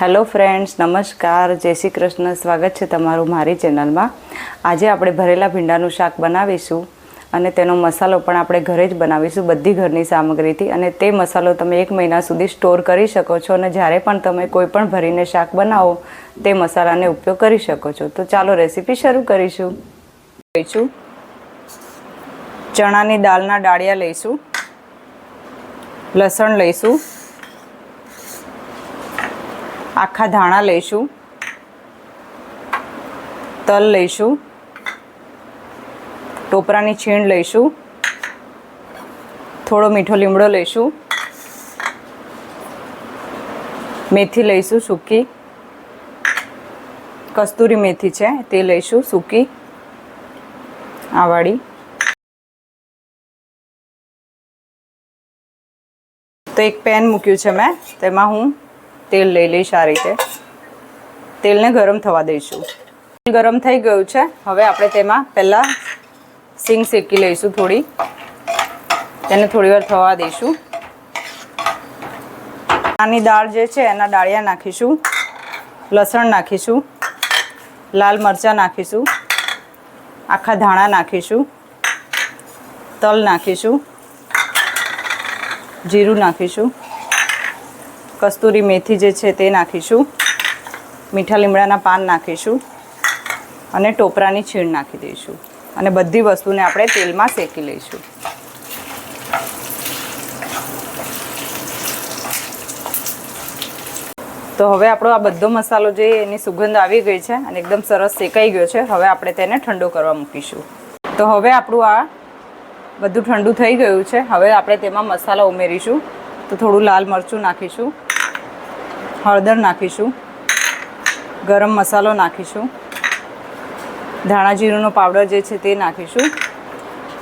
Hello friends, નમસ્કાર. જય શ્રી કૃષ્ણ. સ્વાગત છે તમારું મારી ચેનલમાં. આજે આપણે ભરેલા ભીંડાનું શાક બનાવીશું અને તેનો મસાલો પણ આપણે ઘરે જ બનાવીશું બધી ઘરની સામગ્રીથી. અને તે મસાલો તમે એક મહિના સુધી સ્ટોર કરી શકો છો અને જ્યારે પણ તમે કોઈ પણ ભરીને શાક બનાવો, તે મસાલાને ઉપયોગ કરી શકો છો. તો ચાલો રેસીપી શરૂ કરીશું. લઈશું ચણાની દાળના ડાળિયા લઈશું. લસણ લઈશું. આખા ધાણા લઈશું. તલ લઈશું. ટોપરાની છીણ લઈશું. થોડો મીઠો લીમડો લઈશું. મેથી લઈશું સૂકી. કસ્તુરી મેથી છે, તે લઈશું સૂકી. આવાળી. તો એક પેન મૂક્યું છે મેં, તેમાં હું તેલ લઈ લઈશ આ રીતે. તેલને ગરમ થવા દઈશું. તેલ ગરમ થઈ ગયું છે. હવે આપણે તેમાં પહેલાં સિંગ શેકી લઈશું થોડી. તેને થોડી વાર થવા દઈશું. આની દાળ જે છે એના ડાળિયા નાખીશું. લસણ નાખીશું. લાલ મરચાં નાખીશું. આખા ધાણા નાખીશું. તલ નાખીશું. જીરું નાખીશું. કસ્તુરી મેથી જે છે તે નાખીશું. મીઠા લીમડાના પાન નાખીશું. અને ટોપરાની છીણ નાખી દઈશું. અને બધી વસ્તુને આપણે તેલમાં શેકી લઈશું. તો હવે આપણો આ બધો મસાલો જે એની સુગંધ આવી ગઈ છે અને એકદમ સરસ શેકાઈ ગયો છે, હવે આપણે તેને ઠંડો કરવા મૂકીશું. તો હવે આપણું આ બધું ઠંડુ થઈ ગયું છે. હવે આપણે તેમાં મસાલા ઉમેરીશું. તો થોડું લાલ મરચું નાખીશું. હળદર નાખીશું, ગરમ મસાલો નાખીશું, ધાણા જીરુંનો પાવડર જે છે તે નાખીશું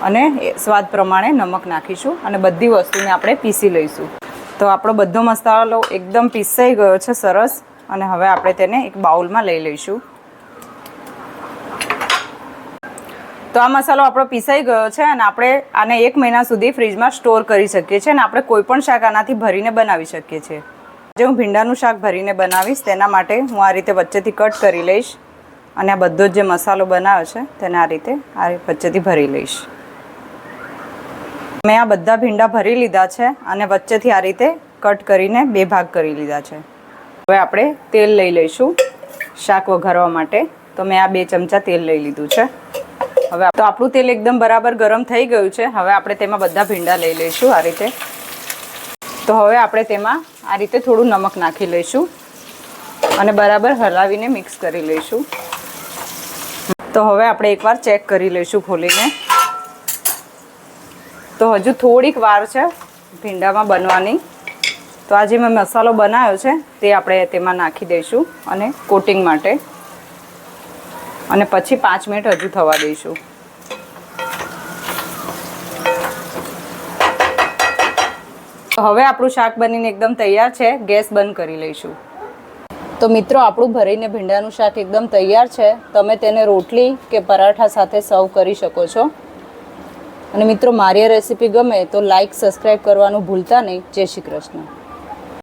અને સ્વાદ પ્રમાણે નમક નાખીશું અને બધી વસ્તુને આપણે પીસી લઈશું. તો આપણો બધો મસાલો એકદમ પીસાઈ ગયો છે સરસ અને હવે આપણે તેને એક બાઉલમાં લઈ લઈશું. તો આ મસાલો આપણો પીસાઈ ગયો છે અને આપણે આને એક મહિના સુધી ફ્રીજમાં સ્ટોર કરી શકીએ છીએ અને આપણે કોઈ પણ શાક આનાથી ભરીને બનાવી શકીએ છીએ. જે હું ભીંડાનું શાક ભરીને બનાવીશ, તેના માટે હું આ રીતે વચ્ચેથી કટ કરી લઈશ અને આ બધો જ જે મસાલો બનાવ્યો છે, તેને આ રીતે આ વચ્ચેથી ભરી લઈશ. મેં આ બધા ભીંડા ભરી લીધા છે અને વચ્ચેથી આ રીતે કટ કરીને બે ભાગ કરી લીધા છે. હવે આપણે તેલ લઈ લઈશું શાક વઘારવા માટે. તો મેં આ બે ચમચા તેલ લઈ લીધું છે. હવે તો આપણું તેલ એકદમ બરાબર ગરમ થઈ ગયું છે. હવે આપણે તેમાં બધા ભીંડા લઈ લઈશું આ રીતે. તો હવે આપણે તેમાં આ રીતે થોડું નમક નાખી લઈશું અને બરાબર હલાવીને મિક્સ કરી લઈશું. તો હવે આપણે એકવાર ચેક કરી લઈશું ખોલીને. તો હજુ થોડીક વાર છે ભીંડામાં બનવાની. તો આ જે મેં મસાલો બનાવ્યો છે તે આપણે તેમાં નાખી દઈશું અને કોટિંગ માટે. અને પછી પાંચ મિનિટ હજુ થવા દઈશું. હવે આપણું શાક બનીને એકદમ તૈયાર છે. ગેસ બંધ કરી લઈશું. તો મિત્રો, આપણું ભરીને ભીંડાનું શાક એકદમ તૈયાર છે. તમે તેને રોટલી કે પરાઠા સાથે સર્વ કરી શકો છો. અને મિત્રો, મારી રેસીપી ગમે તો લાઈક, સબસ્ક્રાઈબ કરવાનું ભૂલતા નહીં. જય શ્રી કૃષ્ણ.